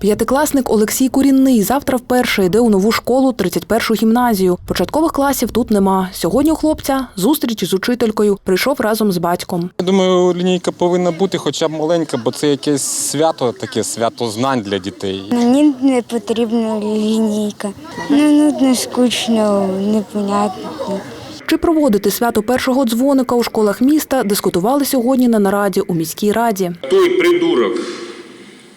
П'ятикласник Олексій Курінний завтра вперше йде у нову школу 31-шу гімназію. Початкових класів тут нема. Сьогодні у хлопця зустріч з учителькою. Прийшов разом з батьком. Я думаю, лінійка повинна бути хоча б маленька, бо це якесь свято, таке свято знань для дітей. Мені не потрібна лінійка. Ну, нудно, скучно, непонятно. Чи проводити свято першого дзвоника у школах міста дискутували сьогодні на нараді у міській раді. Той придурок,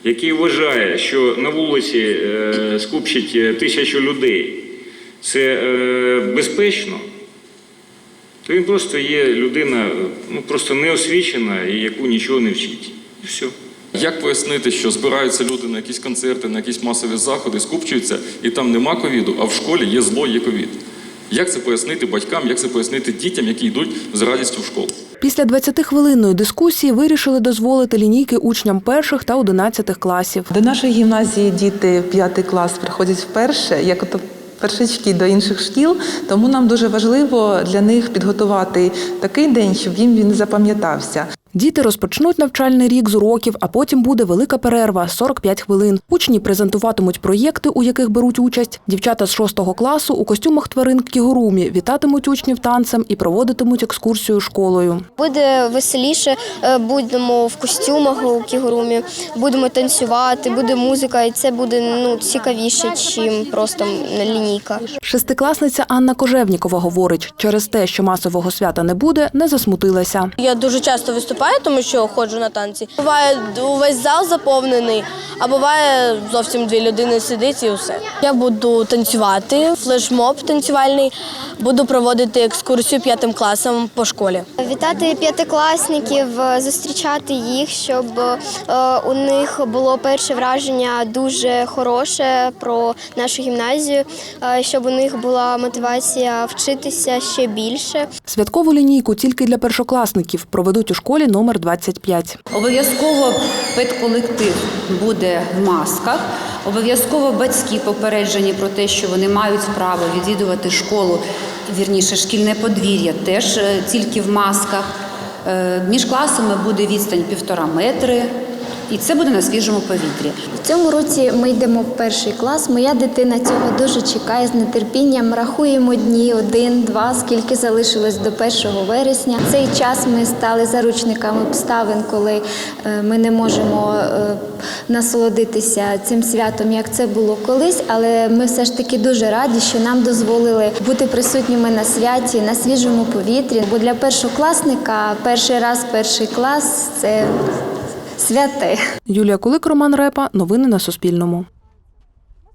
який вважає, що на вулиці е, скупчить е, тисячу людей, це е, безпечно, то він просто є людина ну, просто неосвічена і яку нічого не вчить. І все. Як пояснити, що збираються люди на якісь концерти, на якісь масові заходи, скупчуються, і там нема ковіду, а в школі є зло, є ковід? Як це пояснити батькам, як це пояснити дітям, які йдуть з радістю в школу? Після 20-хвилинної дискусії вирішили дозволити лінійки учням перших та одинадцятих класів. До нашої гімназії діти в п'ятий клас приходять вперше, як ото першачки до інших шкіл. Тому нам дуже важливо для них підготувати такий день, щоб їм він запам'ятався. Діти розпочнуть навчальний рік з уроків, а потім буде велика перерва 45 хвилин. Учні презентуватимуть проєкти, у яких беруть участь. Дівчата з 6 класу у костюмах тварин кігурумі вітатимуть учнів танцем і проводитимуть екскурсію школою. Буде веселіше, е, будемо в костюмах у кігурумі, будемо танцювати, буде музика, і це буде ну цікавіше, ніж просто лінійка. Шестикласниця Анна Кожевнікова говорить, через те, що масового свята не буде, не засмутилася. Я дуже часто виступаю, тому що ходжу на танці. Буває увесь зал заповнений, а буває зовсім дві людини сидить і все. Я буду танцювати, флешмоб танцювальний, буду проводити екскурсію п'ятим класом по школі. Вітати п'ятикласників, зустрічати їх, щоб е, у них було перше враження дуже хороше про нашу гімназію, е, щоб у них була мотивація вчитися ще більше. Святкову лінійку тільки для першокласників проведуть у школі номер 25. Обов'язково педколектив буде в масках. Обов'язково батьки попереджені про те, що вони мають право відвідувати школу, вірніше, шкільне подвір'я теж е, тільки в масках. Е, Між класами буде відстань півтора метри, і це буде на свіжому повітрі. В цьому році ми йдемо в перший клас. Моя дитина цього дуже чекає з нетерпінням. Рахуємо дні один, два, скільки залишилось до 1 вересня. Цей час ми стали заручниками обставин, коли е, ми не можемо е, насолодитися цим святом, як це було колись. Але ми все ж таки дуже раді, що нам дозволили бути присутніми на святі, на свіжому повітрі. Бо для першокласника перший раз перший клас це святе. Юлія Кулик, Роман Репа. Новини на Суспільному.